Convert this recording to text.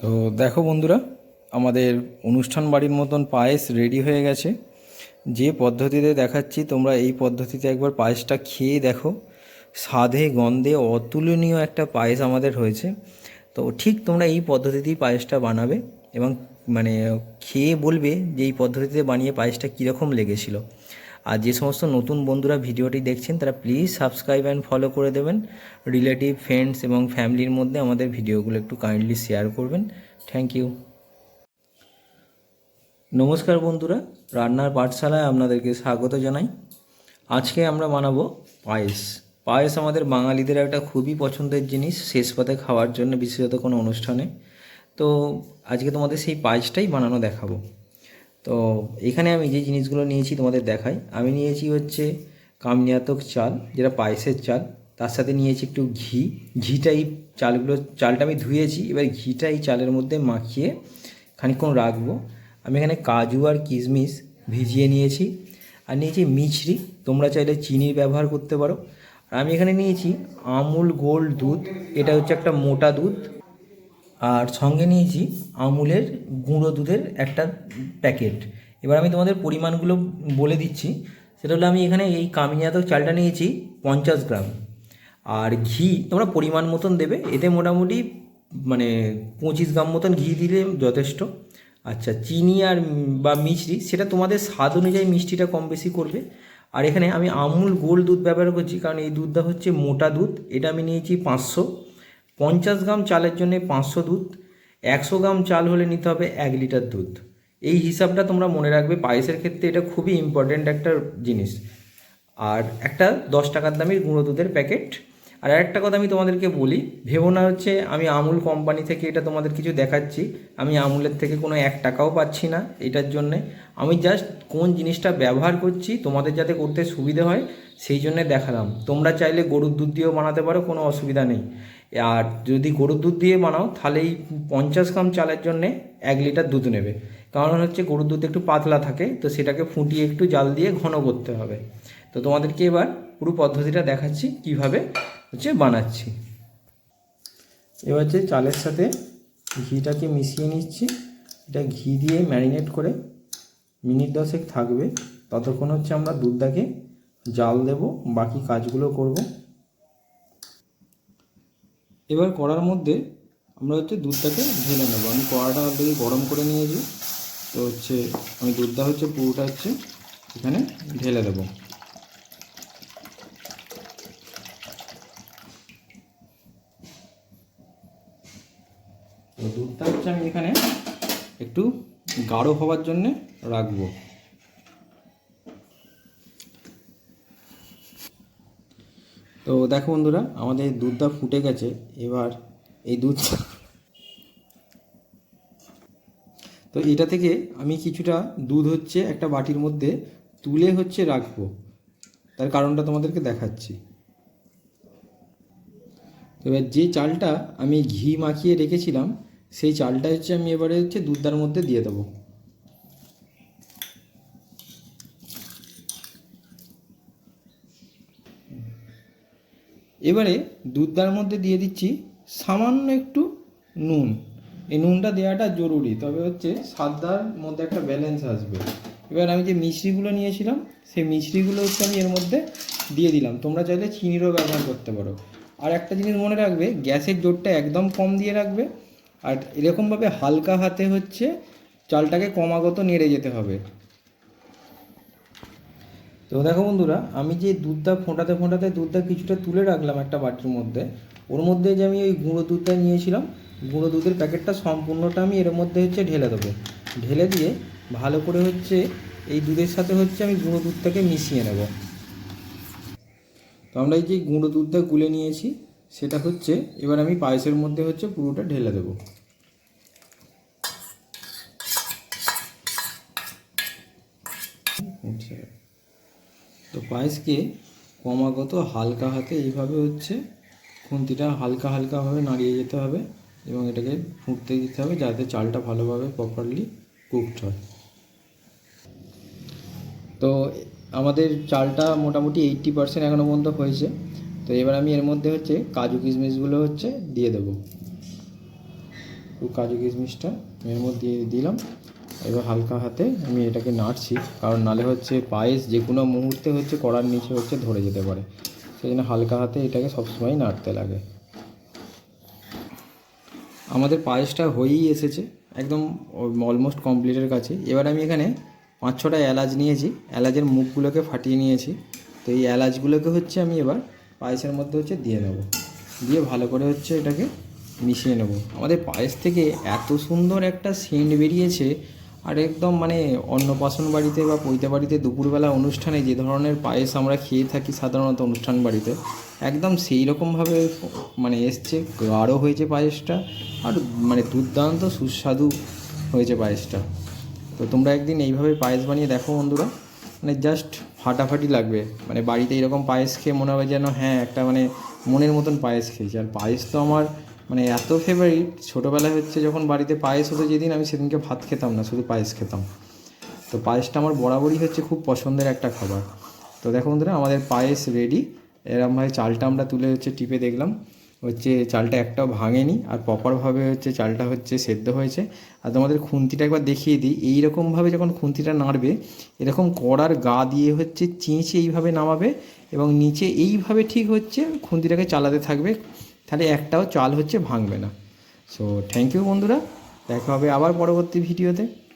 তো দেখো বন্ধুরা, আমাদের অনুষ্ঠান বাড়ির মতন পায়েস রেডি হয়ে গেছে। যে পদ্ধতিতে দেখাচ্ছি, তোমরা এই পদ্ধতিতে একবার পায়েসটা খেয়ে দেখো। স্বাদে, গন্ধে অতুলনীয় একটা পায়েস আমাদের হয়েছে। তো ঠিক তোমরা এই পদ্ধতিতেই পায়েসটা বানাবে এবং মানে খেয়ে বলবে যে এই পদ্ধতিতে বানিয়ে পায়েসটা কীরকম লেগেছিল। আর যে সমস্ত নতুন বন্ধুরা ভিডিওটি দেখছেন, তারা প্লিজ সাবস্ক্রাইব অ্যান্ড ফলো করে দেবেন। রিলেটিভ ফ্রেন্ডস এবং ফ্যামিলির মধ্যে আমাদের ভিডিওগুলো একটু কাইন্ডলি শেয়ার করবেন। থ্যাংক ইউ নমস্কার বন্ধুরা, রান্নার পাঠশালায় আপনাদেরকে স্বাগত জানাই। আজকে আমরা বানাবো পায়েস। পায়েস আমাদের বাঙালিদের একটা খুবই পছন্দের জিনিস, শেষ পাতে খাওয়ার জন্য বিশেষত কোনো অনুষ্ঠানে। তো আজকে তোমাদের সেই পায়েসটাই বানানো দেখাবো। তো এখানে আমি যে জিনিসগুলো নিয়েছি তোমাদের দেখাই। আমি নিয়েছি হচ্ছে কামনিয়াতক চাল, যেটা পায়েসের চাল। তার সাথে নিয়েছি একটু ঘি। ঘিটা এই চালগুলো, চালটা আমি ধুয়েছি। এবার ঘিটা এই চালের মধ্যে মাখিয়ে খানিকক্ষণ রাখব। আমি এখানে কাজু আর কিশমিশ ভিজিয়ে নিয়েছি। আর নিয়েছি মিছরি। তোমরা চাইলে চিনির ব্যবহার করতে পারো। আর আমি এখানে নিয়েছি আমুল গোল্ড দুধ। এটা হচ্ছে একটা মোটা দুধ। আর সঙ্গে নিয়েছি আমুলের গুঁড়ো দুধের একটা প্যাকেট। এবার আমি তোমাদের পরিমাণগুলো বলে দিচ্ছি। সেটা হলো আমি এখানে এই কামিয়াতক চালটা নিয়েছি পঞ্চাশ গ্রাম। আর ঘি তোমরা পরিমাণ মতন দেবে। এতে মোটামুটি মানে পঁচিশ গ্রাম মতন ঘি দিলে যথেষ্ট। আচ্ছা চিনি আর বা মিষ্টি, সেটা তোমাদের স্বাদ অনুযায়ী মিষ্টিটা কম বেশি করবে। আর এখানে আমি আমুল গোল্ড দুধ ব্যবহার করছি, কারণ এই দুধটা হচ্ছে মোটা দুধ। এটা আমি নিয়েছি পাঁচশো। পঞ্চাশ গ্রাম চালের জন্য পাঁচশো দুধ, একশো গ্রাম চাল হলে নিতে হবে এক লিটার দুধ। এই হিসাবটা তোমরা মনে রাখবে, পায়েসের ক্ষেত্রে এটা খুবই ইম্পর্ট্যান্ট একটা জিনিস। আর একটা দশ টাকার দামের গুঁড়ো দুধের প্যাকেট। আর একটা কথা আমি তোমাদেরকে বলি, ভেবো না হচ্ছে আমি আমুল কোম্পানি থেকে এটা তোমাদের কিছু দেখাচ্ছি। আমি আমুলের থেকে কোনো এক টাকাও পাচ্ছি না এটার জন্যে। আমি জাস্ট কোন জিনিসটা ব্যবহার করছি, তোমাদের যাতে করতে সুবিধে হয়, সেই জন্যে দেখালাম। তোমরা চাইলে গরুর দুধ দিয়েও বানাতে পারো, কোনো অসুবিধা নেই। আর যদি গরুর দুধ দিয়ে বানাও তাহলে এই পঞ্চাশ গ্রাম চালের জন্যে এক লিটার দুধ নেবে। কারণ হচ্ছে গরুর দুধ একটু পাতলা থাকে, তো সেটাকে ফুটিয়ে একটু জাল দিয়ে ঘন করতে হবে। তো তোমাদেরকে এবার পুরো পদ্ধতিটা দেখাচ্ছি, কীভাবে হচ্ছে বানাচ্ছি। এবার হচ্ছে চালের সাথে ঘিটাকে মিশিয়ে নিচ্ছি, এটা ঘি দিয়ে ম্যারিনেট করে মিনিট দশেক থাকবে। ততক্ষণ হচ্ছে আমরা দুধটাকে জাল দেব, বাকি কাজগুলো করব। এবার কড়ার মধ্যে আমরা হচ্ছে দুধটাকে ঢেলে নেব। আমি কড়াটা অলরেডি গরম করে নিয়েছি। তো হচ্ছে আমি দুধটা হচ্ছে পুরোটা হচ্ছে এখানে ঢেলে দেবো। তো দুধটা হচ্ছে আমি এখানে একটু গাঢ় হওয়ার জন্যে রাখব। তো দেখো বন্ধুরা, আমাদের দুধটা ফুটে গেছে, এবার এই দুধ তো এটা থেকে আমি কিছুটা দুধ হচ্ছে একটা বাটির মধ্যে তুলে হচ্ছে রাখব। তার কারণটা তোমাদেরকে দেখাচ্ছি। এবার যে চালটা আমি ঘি মাখিয়ে রেখেছিলাম, সেই চালটা হচ্ছে আমি এবারে হচ্ছে দুধটার মধ্যে দিয়ে দেবো। এবারে দুধটার মধ্যে দিয়ে দিচ্ছি সামান্য একটু নুন। এই নুনটা দেওয়াটা জরুরি, তবে হচ্ছে স্বাদটার মধ্যে একটা ব্যালেন্স আসবে। এবার আমি যে মিশ্রিগুলো নিয়েছিলাম, সেই মিশ্রিগুলো হচ্ছে আমি এর মধ্যে দিয়ে দিলাম। তোমরা চাইলে চিনিরও ব্যবহার করতে পারো। আর একটা জিনিস মনে রাখবে, গ্যাসের জোরটা একদম কম দিয়ে রাখবে, আর এরকমভাবে হালকা হাতে হচ্ছে চালটাকে ক্রমাগত নেড়ে যেতে হবে। তো দেখো বন্ধুরা, আমি যে দুধটা ফোঁটাতে ফোঁটাতে দুধটা কিছুটা তুলে রাখলাম একটা বাটির মধ্যে, ওর মধ্যে যে আমি ওই গুঁড়ো দুধটা নিয়েছিলাম, গুঁড়ো দুধের প্যাকেটটা সম্পূর্ণটা আমি এর মধ্যে হচ্ছে ঢেলে দেবো। ঢেলে দিয়ে ভালো করে হচ্ছে এই দুধের সাথে হচ্ছে আমি গুঁড়ো দুধটাকে মিশিয়ে নেব। তো আমরা এই যে গুঁড়ো দুধটা গুলে নিয়েছি, সেটা হচ্ছে এবার আমি পায়েসের মধ্যে হচ্ছে পুরোটা ঢেলে দেবো আচ্ছা তো পায়েসকে ক্রমাগত হালকা হাতে এইভাবে হচ্ছে খুন্তিটা হালকা হালকাভাবে নাড়িয়ে যেতে হবে এবং এটাকে ফুটতে দিতে হবে যাতে চালটা ভালোভাবে প্রপারলি কুকড হয়। তো আমাদের চালটা মোটামুটি এইট্টি পার্সেন্ট এখনও পর্যন্ত হয়েছে। তো এবার আমি এর মধ্যে হচ্ছে কাজু কিশমিশগুলো হচ্ছে দিয়ে দেবো। কাজু কিশমিশটা এর মধ্যে দিয়ে দিলাম। এবার হালকা হাতে আমি এটাকে নাড়ছি। কারণ নালে হচ্ছে পায়েস যে কোনো মুহূর্তে হচ্ছে কড়ার নিচে হচ্ছে ধরে যেতে পারে। সেই জন্য হালকা হাতে এটাকে সবসময় নাড়তে লাগে। আমাদের পায়েসটা হয়েই এসেছে। একদম অলমোস্ট কমপ্লিটের কাছে। এবার আমি এখানে পাঁচ ছটা এলাচ নিয়েছি। এলাচের মুখগুলোকে ফাটিয়ে নিয়েছি। তো এই এলাচগুলোকে হচ্ছে আমি এবার পায়েসের মধ্যে হচ্ছে দিয়ে নেব। দিয়ে ভালো করে হচ্ছে এটাকে মিশিয়ে নেব। আমাদের পায়েস থেকে এত সুন্দর একটা সেন্ট বেরিয়েছে আর একদম মানে অন্নপ্রাশন বাড়িতে বা পৈতে বাড়িতে দুপুরবেলা অনুষ্ঠানে যে ধরনের পায়েস আমরা খেয়ে থাকি সাধারণত অনুষ্ঠান বাড়িতে, একদম সেই রকমভাবে মানে এসছে। গাঢ় হয়েছে পায়েসটা আর মানে দুর্দান্ত সুস্বাদু হয়েছে পায়েসটা। তো তোমরা একদিন এইভাবে পায়েস বানিয়ে দেখো বন্ধুরা। মানে জাস্ট ফাটাফাটি লাগবে। মানে বাড়িতে এরকম পায়েস খেয়ে মনে হবে যেন হ্যাঁ একটা মানে মনের মতন পায়েস খেয়েছি। আর পায়েস তো আমার মানে এত ফেভারিট ছোটোবেলায় হচ্ছে যখন বাড়িতে পায়েস হতো যেদিন, আমি সেদিনকে ভাত খেতাম না, শুধু পায়েস খেতাম। তো পায়েসটা আমার বরাবরই হচ্ছে খুব পছন্দের একটা খাবার। তো দেখো বন্ধুরা, আমাদের পায়েস রেডি এরমভাবে চালটা আমরা তুলে হচ্ছে টিপে দেখলাম। হচ্ছে চালটা একটাও ভাঙেনি, আর প্রপারভাবে হচ্ছে চালটা হচ্ছে সেদ্ধ হয়েছে। আর তোমাদের খুন্তিটা একবার দেখিয়ে দিই। এইরকমভাবে যখন খুন্তিটা নাড়বে, এরকম কড়ার গা দিয়ে হচ্ছে চেঁচে এইভাবে নামাবে এবং নিচে এইভাবে ঠিক হচ্ছে খুন্তিটাকে চালাতে থাকবে। তাহলে একটাও চাল হচ্ছে ভাঙবে না। সো থ্যাংক ইউ বন্ধুরা। দেখা হবে আবার পরবর্তী ভিডিওতে।